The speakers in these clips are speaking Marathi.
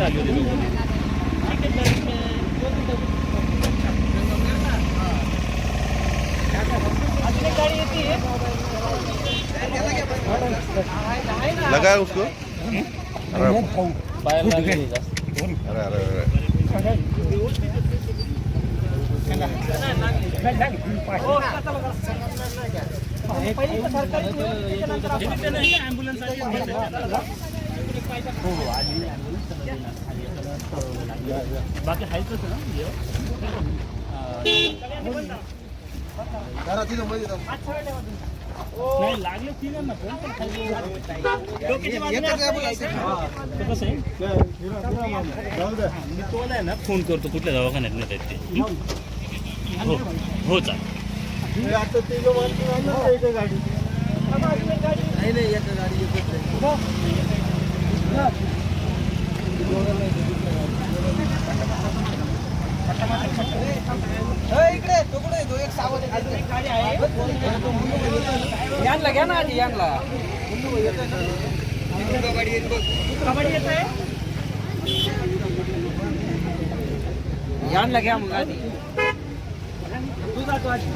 झाली होती. लगा है उसको अरे बाहेर लागलेली जास्त. हो हो बाकी आहेच ना नाही लागले तिघांना पण, पण कसं आहे मी तोला आहे ना फोन करतो कुठल्या दवाखान्यात नेत आहेत ते हो हो चालेल यांना घ्या ना आधी यांना यांना घ्या मग आधी तू जातो आधी.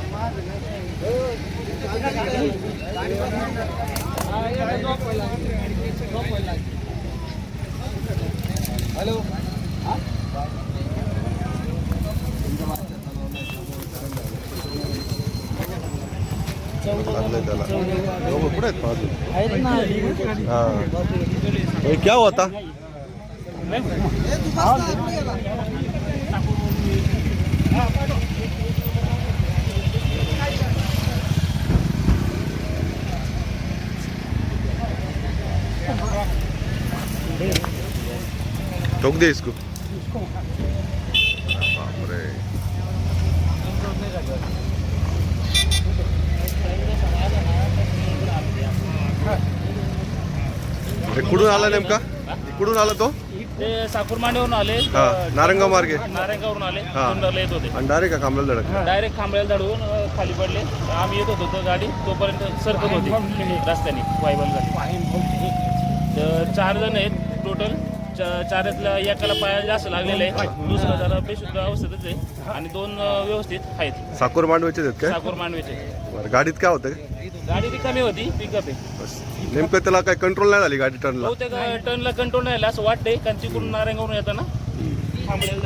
दोघं कुठे आहेत बाजू आहेत ना हा। हे क्या होता ठोक दे इसको बापरे हे कुठून आला नेमका कुठून आला तो ते साकूर मांडीवरून आले. हा नारंगाव मार्गे. नारायणगावरून आले. हा. येत होते. आणि डायरेक्ट का कांबळेला धडक. डायरेक्ट खांबळ्याला धडवून अ, खाली पडले. आम्ही येत होतो तो गाडी तोपर्यंत सरकत होती. रस्त्याने. वायबल गाडी तर चार जण आहेत टोटल. चारातल्या एकाला पायाला जास्त लागलेले आहे दुसरा जरा बेशुद्ध अवस्थेतच आहे. आणि दोन व्यवस्थित आहेत. साकोर मांडवायचे आहेत काय? साकूर मांडवीचे बरं गाडीत काय होतं? गाडी रिकामी होती पिकअप आहे. बस. नेमकं त्याला काय कंट्रोल नाही झाली गाडी टर्नला बहुतेक टर्नला कंट्रोल नाही आला असं वाटतंय. कारण तिकडून नारायणगावरून येताना. थांबलेलं